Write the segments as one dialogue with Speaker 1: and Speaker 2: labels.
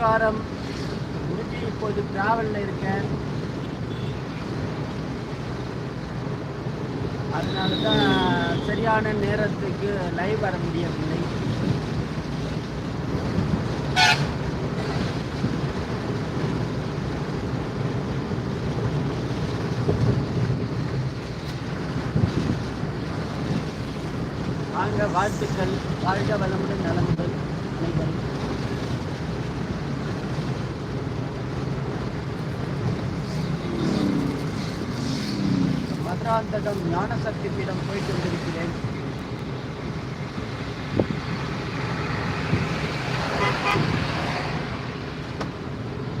Speaker 1: நமஸ்காரம். குருஜி இப்போது டிராவலில் இருக்கேன். அதனால தான் சரியான நேரத்துக்கு லைவ் வர முடியவில்லை. வாங்க வாழ்த்துக்கள். வாழ்க வளமுடன் நலமுடன் அனைவரும் மதுராந்தகம் ஞானசக்தி பீடம் போயிட்டு வந்திருக்கிறேன்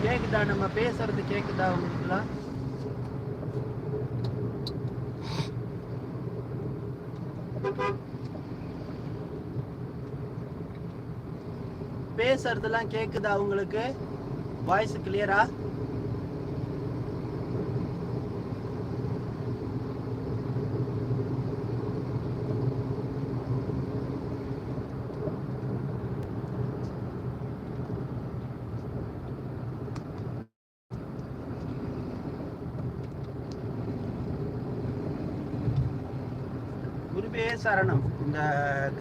Speaker 1: கேக்குதா? நம்ம பேசுறது கேக்குதா உங்களுக்குலாம் பேசுறதெல்லாம் கேக்குதா உங்களுக்கு? வாய்ஸ் கிளியரா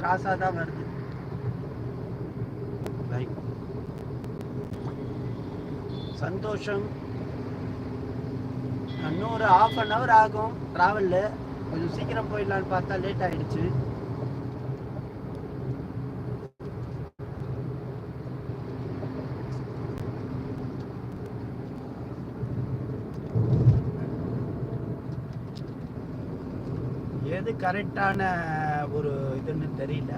Speaker 1: கிராஸா தான் வருது. பை சந்தோஷம். இன்னொரு ஆஃப் அன் ஹவர் ஆகும். ட்ராவலில் கொஞ்சம் சீக்கிரம் போயிடலான்னு பார்த்தா லேட் ஆயிடுச்சு. எது கரெக்டான ஒரு இதுன்னு தெரியல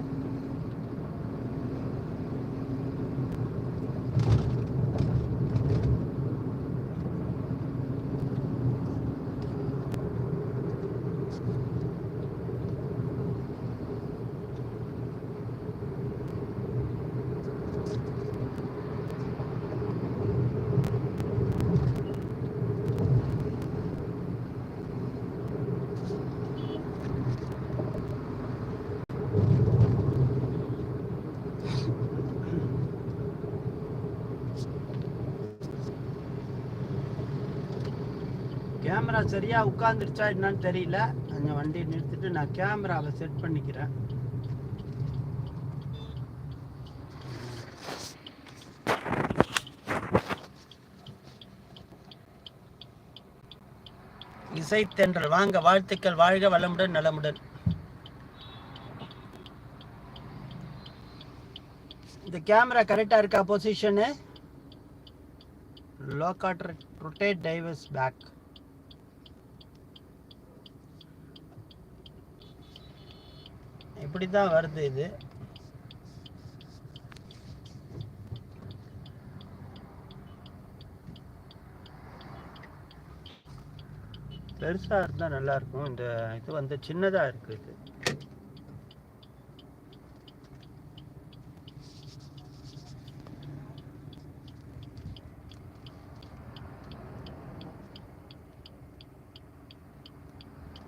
Speaker 1: கேமரா சரியாக உட்காந்துருச்சா என்னன்னு தெரியல. அங்கே வண்டியை நிறுத்திட்டு நான் கேமராவை செட் பண்ணிக்கிறேன். இசைத்தென்றல் வாங்க வாழ்த்துக்கள் வாழ்க வளமுடன் நலமுடன். இந்த கேமரா கரெக்டாக இருக்கா பொசிஷனு லோகாட் ரொட்டேட் டைவர்ஸ் பேக் இப்படி தான் வருது இது. பெருசா இருந்தா நல்லா இருக்கும். இந்த இது வந்து சின்னதா இருக்குது இது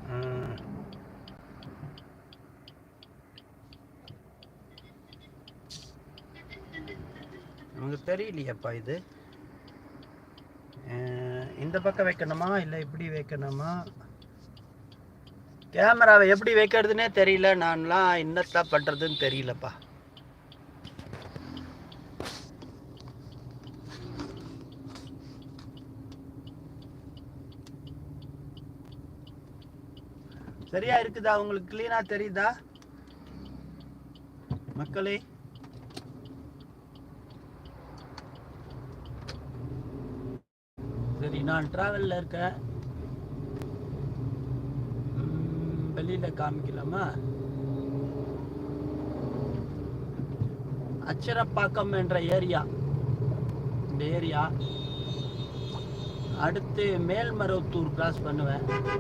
Speaker 1: ம். நமக்கு தெரியலையேப்பா இது? இந்த பக்கம் வைக்கணுமா? இல்லை இப்படி வைக்கணுமா? கேமராவை எப்படி வைக்கிறதுனே தெரியல. நான்லாம் என்னத்தான் பண்ணுறதுன்னு தெரியலப்பா. சரியா இருக்குதா? உங்களுக்கு கிளீனா தெரியுதா? மக்களே சரி நான் ட்ராவலில் இருக்கேன் வெளியில் காமிக்கலாமா? அச்சரப்பாக்கம் என்ற ஏரியா. இந்த ஏரியா. அடுத்து மேல்மருவத்தூர் கிராஸ் பண்ணுவேன்.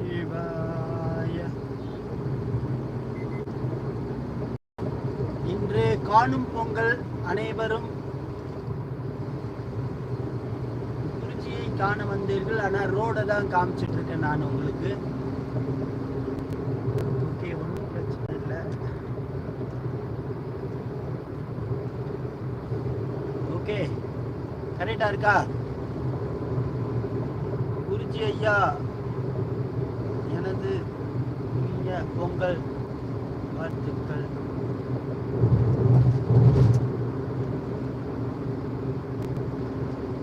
Speaker 1: சிவாய. இன்று காணும் பொங்கல் அனைவரும் திருச்சியை காண வந்தீர்கள். ஆனால் ரோட தான் காமிச்சிட்டு இருக்கேன் நான் உங்களுக்கு. ஓகே ஒன்றும் பிரச்சனை இல்லை. ஓகே கரெக்டாக இருக்கா? குருஜி ஐயா பொங்கல் வாழ்த்துக்கள்.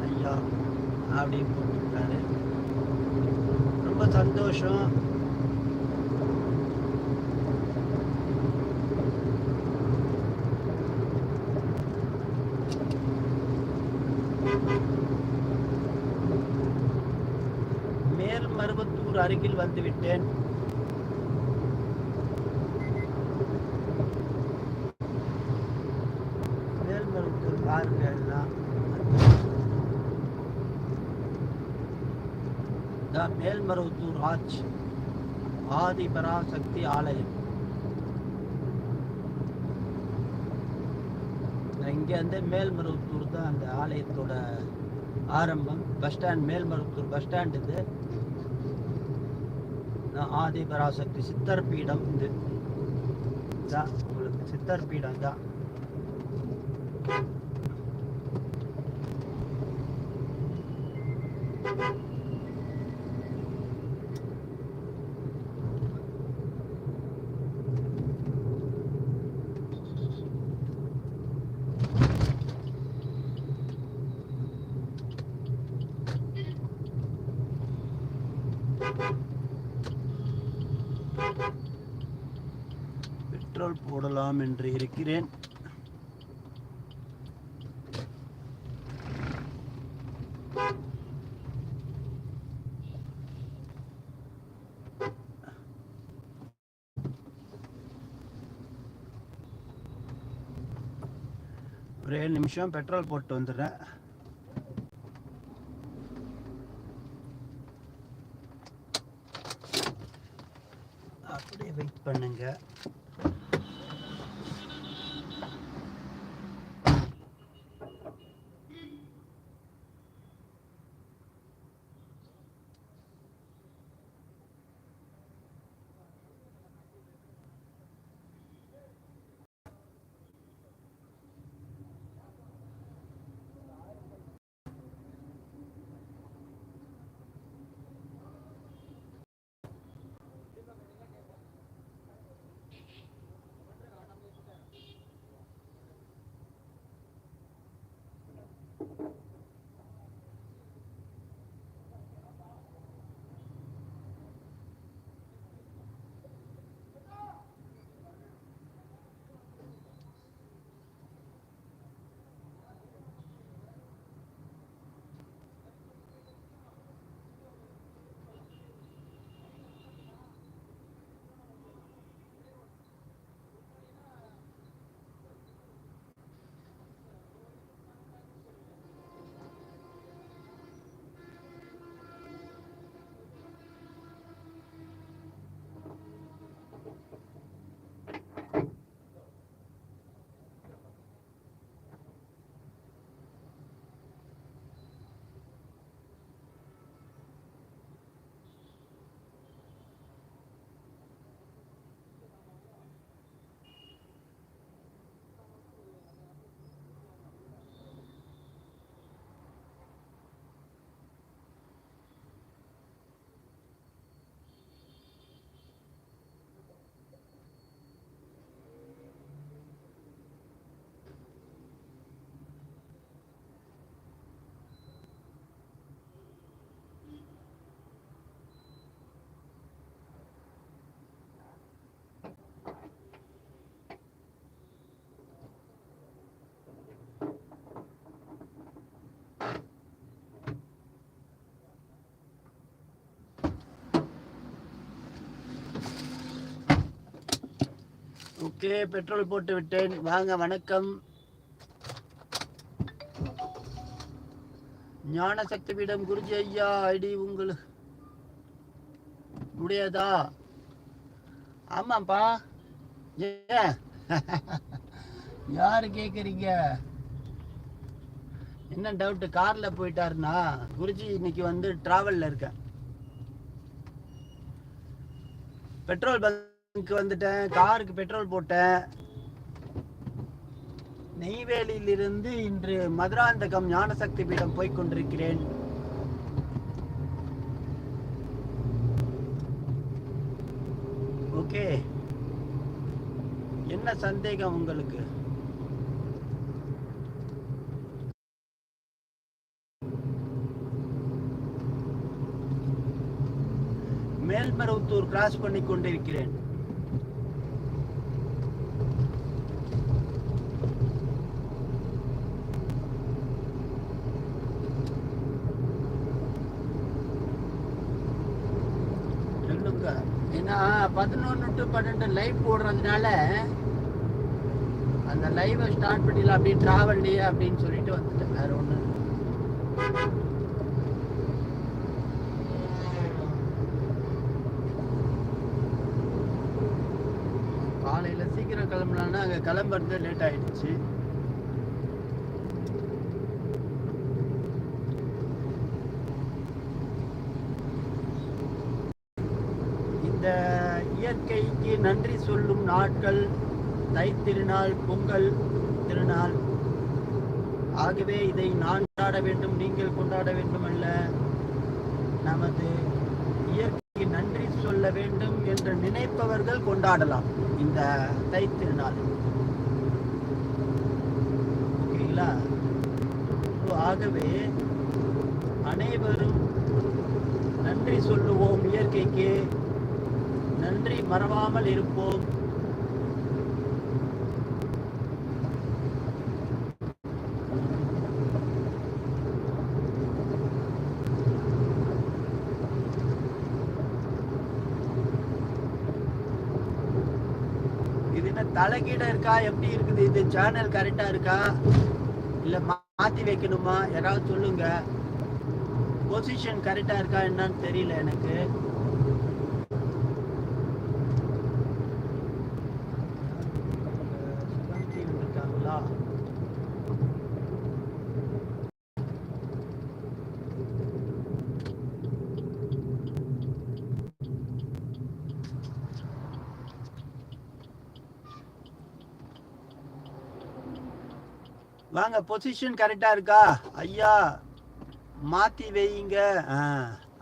Speaker 1: ஐயா அப்படின்னு போட்டிருக்காரு ரொம்ப சந்தோஷம். மேல்மருவத்தூர் அருகில் வந்துவிட்டேன் மேல்மருவத்தூர் பாருங்க எல்லாம் இதான் ராஜ் ஆதிபராசக்தி ஆலயம். இங்கேருந்து வந்து மேல்மருவத்தூர் தான் அந்த ஆலயத்தோட ஆரம்பம். Bus stand Melmaruvathur bus stand இது. ஆதிபராசக்தி சித்தர் பீடம் இது. தான் உங்களுக்கு சித்தர் பீடம் தான் பெட்ரோல் போடலாம் என்று இருக்கிறேன் ஒரே நிமிஷம் பெட்ரோல் போட்டு வந்துடுறேன். அப்படியே வெயிட் பண்ணுங்கள் ஓகே பெட்ரோல் போட்டு விட்டேன். வாங்க வணக்கம். ஞான சக்தி பீடம் குருஜி ஐயா ஐடி உங்களுக்கு உடையதா? ஆமாப்பா. யார் யாரு கேக்குறீங்க? என்ன டவுட்டு கார்ல போயிட்டாருன்னா குருஜி இன்னைக்கு வந்து டிராவல்ல இருக்கேன் பெட்ரோல் பங்க் வந்துட்டேன் காருக்கு பெட்ரோல் போட்டேன். நெய்வேலியிலிருந்து இன்று மதுராந்தகம் ஞானசக்தி பீடம் போய் கொண்டிருக்கிறேன். ஓகே. என்ன சந்தேகம் உங்களுக்கு? மேல்மருவத்தூர் கிராஸ் பண்ணி கொண்டிருக்கிறேன் சொல்லுங்க ஏன்னா பதினொன்று டு பன்னெண்டு லைவ் போடுறதுனால அந்த லைவை ஸ்டார்ட் பண்ணிடலாம் அப்படியே டே அப்படின்னு சொல்லிட்டு வந்துட்டேன். வேற ஒன்று காலையில் சீக்கிரம் கிளம்பலான்னா அங்கே கிளம்புறது லேட் ஆயிடுச்சு. இந்த இயற்கைக்கு நன்றி சொல்லும் நாட்கள் தைத்திருநாள் பொங்கல் திருநாள். ஆகவே இதை நான் கொண்டாட வேண்டும் நீங்கள் கொண்டாட வேண்டும் அல்ல. நமது இயற்கைக்கு நன்றி சொல்ல வேண்டும் என்று நினைப்பவர்கள் கொண்டாடலாம் இந்த தைத்திருநாள். ஓகேங்களா? ஆகவே அனைவரும் நன்றி சொல்லுவோம் இயற்கைக்கு. நன்றி மறவாமல் இருப்போம். இது என்ன இருக்கா? எப்படி இருக்குது? இது சேனல் கரெக்டா இருக்கா? இல்ல மாத்தி வைக்கணுமா? யாராவது சொல்லுங்க. பொசிஷன் கரெக்டா இருக்கா என்னன்னு தெரியல எனக்கு சுகந்தி வந்திருக்காங்களா வாங்க பொசிஷன் கரெக்டா இருக்கா? ஐயா மாத்தி வைங்க. ஆ,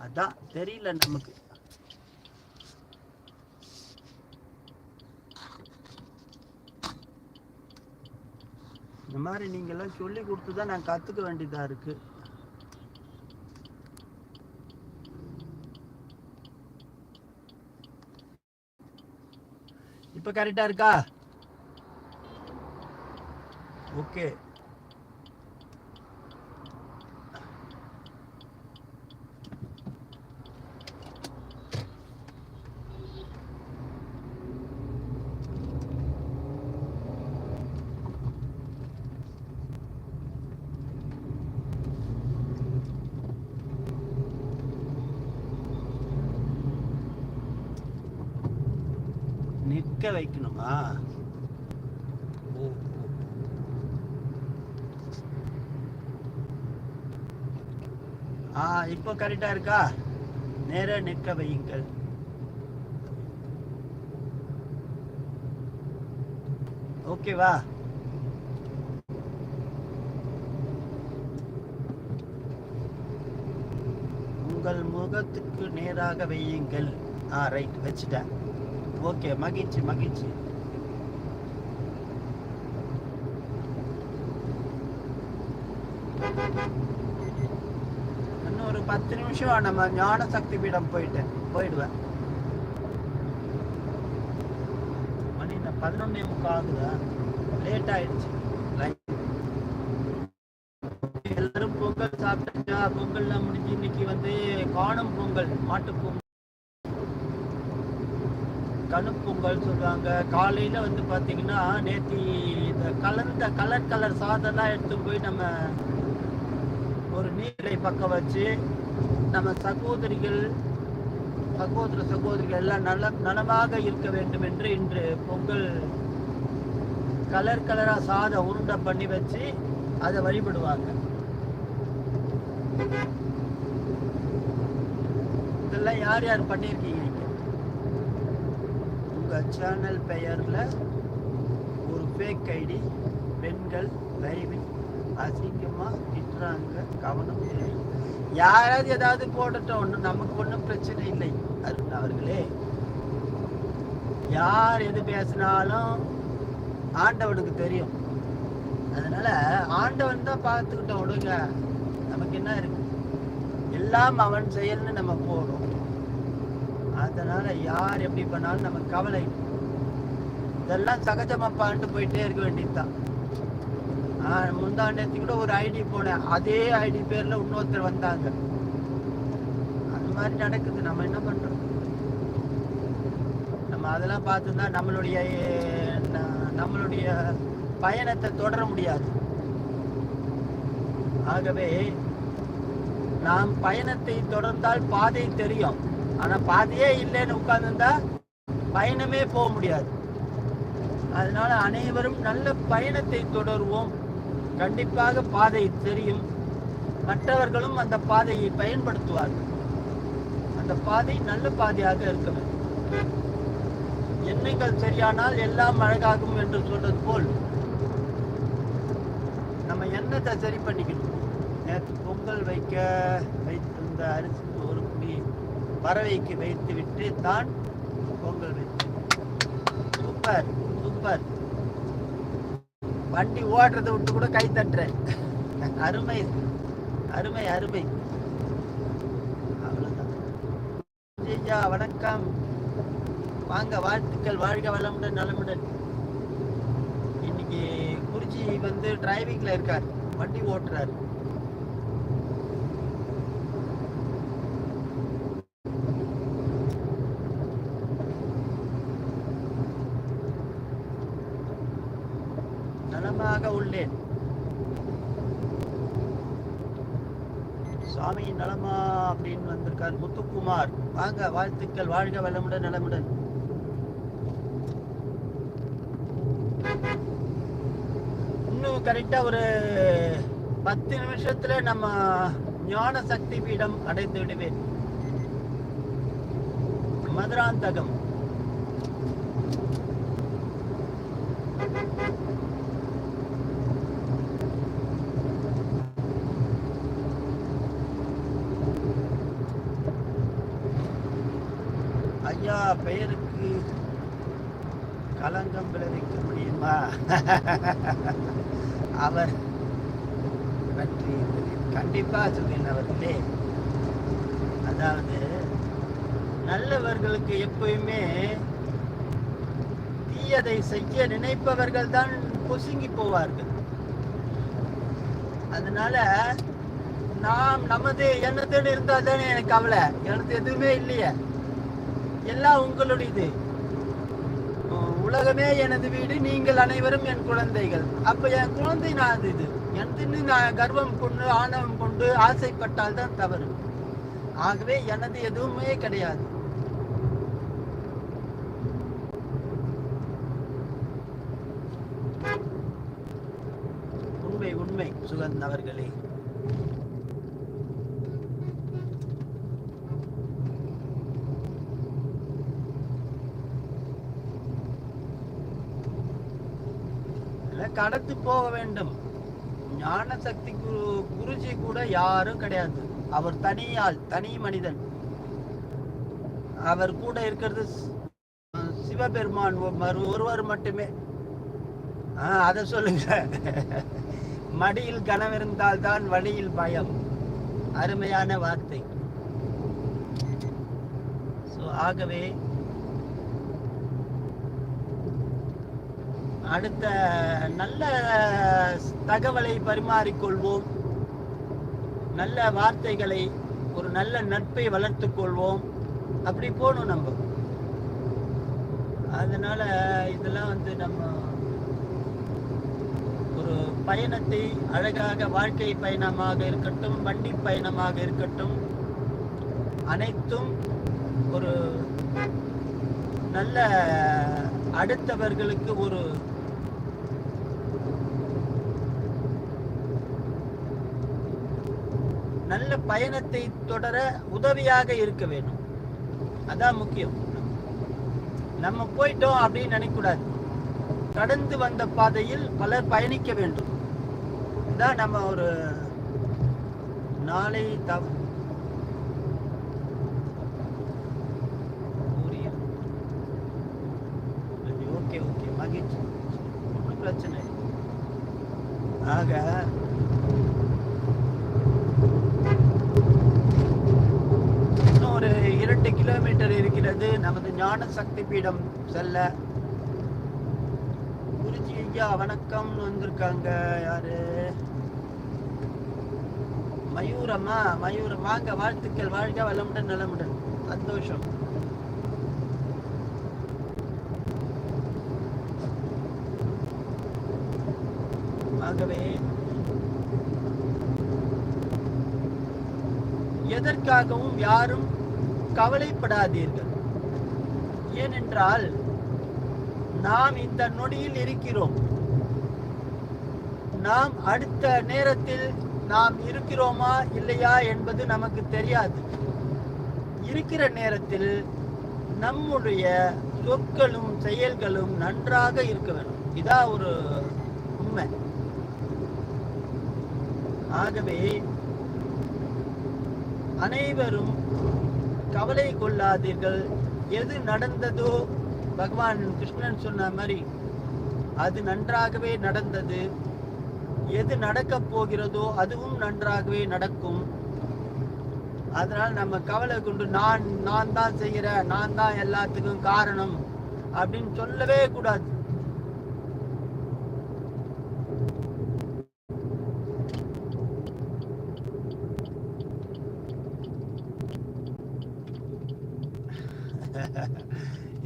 Speaker 1: அதான் தெரியல நமக்கு. இந்த மாதிரி நீங்க எல்லாம் சொல்லி கொடுத்து தான் நான் கத்துக்க வேண்டியதா இருக்கு. இப்ப கரெக்டா இருக்கா? ஓகே நிற்க வைக்கணுமா ஓ, ஓ. ஆ இப்போ கரெக்டா இருக்கா? நேர நிற்க வையுங்கள். ஓகேவா உங்கள் முகத்துக்கு நேராக வையுங்கள். ஆ ரைட் வச்சுட்டேன். ஓகே மகிழ்ச்சி மகிழ்ச்சி இன்னும் ஒரு பத்து நிமிஷம் நம்ம ஞான சக்தி பீடம் போயிட்டேன் போயிடுவேன் மணி பதினொன்னே முக்கால் ஆகுதா லேட் ஆயிடுச்சு எல்லாரும் பொங்கல் சாப்பிட்டா பொங்கல்லாம் முடிஞ்சு இன்னைக்கு வந்து காணும் பொங்கல் மாட்டு பொங்கல் கணுப்பொங்கல் சொல்லுவாங்க காலையில வந்து பாத்தீங்கன்னா நேத்தி இந்த கலந்த கலர் கலர் சாதம்லாம் எடுத்து போய் நம்ம ஒரு நீரை பக்கம் வச்சு நம்ம சகோதரிகள் சகோதர சகோதரிகள் எல்லாம் நல நலமாக இருக்க வேண்டும் என்று இன்று பொங்கல் கலர் கலரா சாதம் உருண்டை பண்ணி வச்சு அதை வழிபடுவாங்க. இதெல்லாம் யார் யார் பண்ணியிருக்கீங்க? உங்கள் உங்க சேனல் பெயர்ல ஒரு ஃபேக் ஐடி பெண்கள் லைவில் அசிங்கமா திட்டுறாங்க கவனம் யாராவது ஏதாவது போடட்டும் ஒன்றும் நமக்கு ஒன்றும் பிரச்சனை இல்லை. அருண் அவர்களே யார் எது பேசினாலும் ஆண்டவனுக்கு தெரியும். அதனால ஆண்டவன் தான் பார்த்துக்கிட்டோம் விடுங்க நமக்கு என்ன இருக்கு? எல்லாம் அவன் செயல்னு நம்ம போடும் அதனால யார் எப்படி பண்ணாலும் நமக்கு கவலை. இதெல்லாம் சகஜமா பாண்டு போயிட்டே இருக்க வேண்டியதுதான். ஆஹ் நேற்று கூட ஒரு ஐடி போனேன் அதே ஐடி பேர்ல இன்னொருத்தர் வந்தாங்க. அது மாதிரி நடக்குது. நம்ம என்ன பண்றோம் நம்ம அதெல்லாம் பார்த்துருந்தா நம்மளுடைய நம்மளுடைய பயணத்தை தொடர முடியாது. ஆகவே நாம் பயணத்தை தொடர்ந்தால் பாதை தெரியும். ஆனா பாதையே இல்லைன்னு உட்கார்ந்துருந்தா பயணமே போக முடியாது. அதனால அனைவரும் நல்ல பயணத்தை தொடருவோம். கண்டிப்பாக பாதை தெரியும். மற்றவர்களும் அந்த பாதையை பயன்படுத்துவார்கள். அந்த பாதை நல்ல பாதையாக இருக்க வேண்டும். எண்ணங்கள் சரியானால் எல்லாம் அழகாகும் என்று சொல்றது போல் நம்ம எண்ணத்தை சரி பண்ணிக்கணும். நேற்று பொங்கல் வைக்க வைத்திருந்த அரிசி ஒரு குடி பறவைக்கு வைத்து விட்டு தான் பொங்கல் வைத்து சூப்பர் சூப்பர். வண்டி ஓடுறதை விட்டு கூட கை தட்டுறேன். அருமை. அருமை அருமை. அவ்வளவுதான். ஐயா வணக்கம். வாங்க வாழ்த்துக்கள். வாழ்க வளமுடன் நலமுடன். இன்னைக்கு குறிச்சி வந்து டிரைவிங்ல இருக்கார். வண்டி ஓட்டுறாரு. நலமாக உள்ளேன். சுவாமி நலமா அப்படின்னு வந்திருக்கார் முத்துக்குமார். வாங்க வாழ்த்துக்கள். வாழ்க வளமுடன் நலமுடன். இன்னும் கரெக்டா ஒரு பத்து நிமிஷத்துல நம்ம ஞான சக்தி பீடம் அடைந்து விடுவேன். மதுராந்தகம். ஐயா பெயருக்கு களங்கம் விளைவிக்க முடியுமா? அவர் பற்றி கண்டிப்பா சொல்லினவர்களே அதாவது நல்லவர்களுக்கு எப்பயுமே தீயதை செய்ய நினைப்பவர்கள் தான் பொசுங்கி போவார்கள். அதனால நாம் நமது எண்ணத்தோடு இருந்தால் தானே எனக்கு கவலை. எனக்கு எதுவுமே இல்லையே. எல்லாம் உங்களுடையது. உலகமே எனது வீடு நீங்கள் அனைவரும் என் குழந்தைகள். அப்ப என் குழந்தை நான் அது இது எனதுன்னு நான் கர்வம் கொண்டு ஆணவம் கொண்டு ஆசைப்பட்டால் தான் தவறு. ஆகவே எனது எதுவுமே கிடையாது. உண்மை உண்மை சுகந்த் அவர்களே இல்ல, கடந்து போக வேண்டும். ஞான சக்தி குரு குருஜி கூட யாரும் கிடையாது. அவர் தனியாள் தனி மனிதன். அவர் கூட இருக்கிறது சிவபெருமான். ஒருவர் மட்டுமே. ஆஹ் சொல்லுங்க. மடியில் கனவிருந்தால் தான் வழியில் பயம். அருமையான வார்த்தை. So, ஆகவே அடுத்த நல்ல தகவலை பரிமாறிக்கொள்வோம். நல்ல வார்த்தைகளை ஒரு நல்ல நட்பை வளர்த்துக் கொள்வோம். அப்படி போகணும் நம்ம. அதனால இதெல்லாம் வந்து நம்ம ஒரு பயணத்தை அழகாக வாழ்க்கை பயணமாக இருக்கட்டும் வண்டி பயணமாக இருக்கட்டும் அனைத்தும் ஒரு நல்ல அடுத்தவர்களுக்கு ஒரு பயணத்தை தொடர உதவியாக இருக்க வேண்டும். அதான் முக்கியம். நம்ம போயிட்டோம் அப்படின்னு நினைக்கூடாது கடந்து வந்த பாதையில் பலர் பயணிக்க வேண்டும். தான் நம்ம ஒரு நாளை தவ ஓகே ஓகே மகிழ்ச்சி. ஒன்றும் பிரச்சனை ஆக இன்னும் ஒரு இரண்டு கிலோமீட்டர் இருக்கிறது நமது ஞான சக்தி பீடம் செல்ல. குருஜி ஐயா வணக்கம்னு வந்திருக்காங்க. யாரு? மயூரம்மா மயூரம் வாங்க வாழ்த்துக்கள். வாழ்க வளமுடன் நலமுடன். சந்தோஷம். ஆகவே எதற்காகவும் யாரும் கவலைப்படாதீர்கள். ஏனென்றால் நாம் இந்த நொடியில் இருக்கிறோம். நாம் அடுத்த நேரத்தில் நாம் இருக்கிறோமா இல்லையா என்பது நமக்கு தெரியாது. இருக்கிற நேரத்தில் நம்முடைய சொற்களும் செயல்களும் நன்றாக இருக்க வேண்டும். இதான் ஒரு உண்மை. ஆகவே அனைவரும் கவலை கொள்ளாதீர்கள். எது நடந்ததோ பகவான் கிருஷ்ணன் சொன்ன மாதிரி அது நன்றாகவே நடந்தது. எது நடக்க போகிறதோ அதுவும் நன்றாகவே நடக்கும். அதனால் நம்ம கவலை கொண்டு நான் நான் தான் செய்கிறேன் நான் தான் எல்லாத்துக்கும் காரணம் அப்படின்னு சொல்லவே கூடாது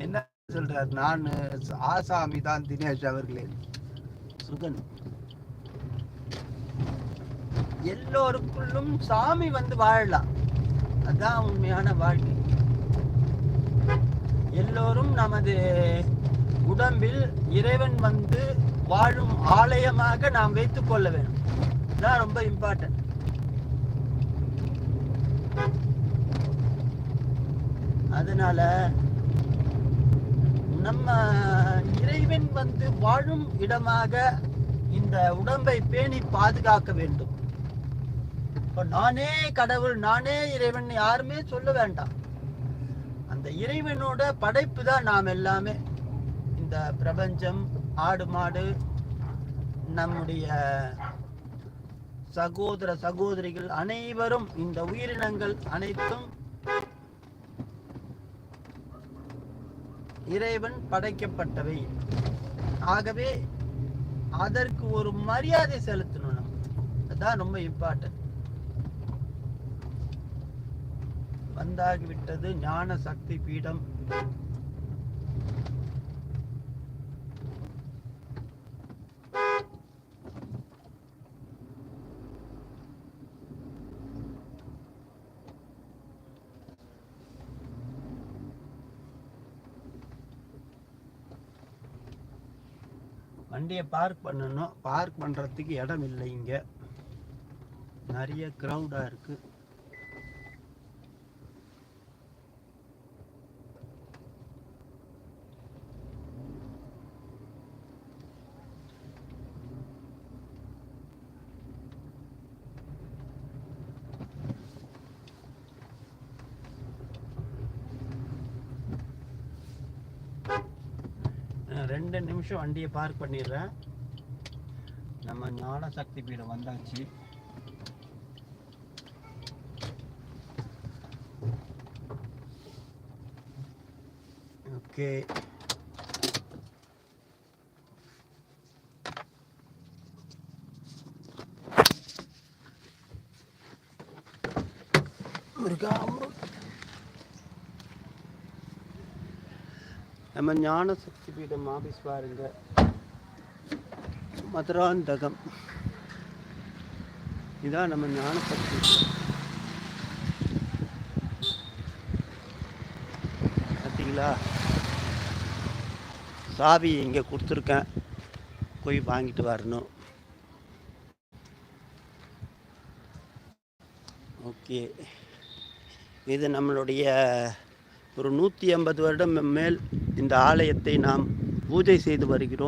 Speaker 1: என்ன சொல்றார் நான் ஆசாமி தான் தினேஷ் அவர்களே. சுகன். எல்லோருக்குள்ளும் சாமி வந்து வாழலாம். அதான் உண்மையான வாழ்க்கை. எல்லோரும் நமது உடம்பில் இறைவன் வந்து வாழும் ஆலயமாக நாம் வைத்துக் கொள்ள வேண்டும். தான் ரொம்ப இம்பார்ட்டன்ட் அதனால நம்ம இறைவன் வந்து வாழும் இடமாக இந்த உடம்பை பேணி பாதுகாக்க வேண்டும். இப்போ நானே கடவுள் நானே இறைவன் யாருமே சொல்ல வேண்டாம். அந்த இறைவனோட படைப்பு தான் நாம் எல்லாமே. இந்த பிரபஞ்சம் ஆடு மாடு நம்முடைய சகோதர சகோதரிகள் அனைவரும் இந்த உயிரினங்கள் அனைத்தும் இறைவன் படைக்கப்பட்டவை. ஆகவே அதற்கு ஒரு மரியாதை செலுத்தணும் நம்ம ரொம்ப இம்பார்ட்டன்ட் வந்தாகிவிட்டது ஞான சக்தி பீடம். வண்டியை பார்க் பண்ணணும். பார்க் பண்ணுறதுக்கு இடம் இல்லை இங்கே நிறைய க்ரௌடாக இருக்குது நான் ரெண்டு நிமிஷம் வண்டியை பார்க் பண்ணிடுறேன். நம்ம ஞான சக்தி பீடம் வந்தாச்சு. ஓகே முருகா முருகா. நம்ம ஞான சக்தி பீடம் ஆபீஸ் பாருங்க மதுராந்தகம். இதான் நம்ம ஞான சக்தி பார்த்தீங்களா? சாவி இங்கே கொடுத்துருக்கேன். போய் வாங்கிட்டு வரணும். ஓகே. இது நம்மளுடைய ஒரு நூற்றி ஐம்பது வருடம் மேல் இந்த ஆலயத்தை நாம் பூஜை செய்து வருகிறோம்.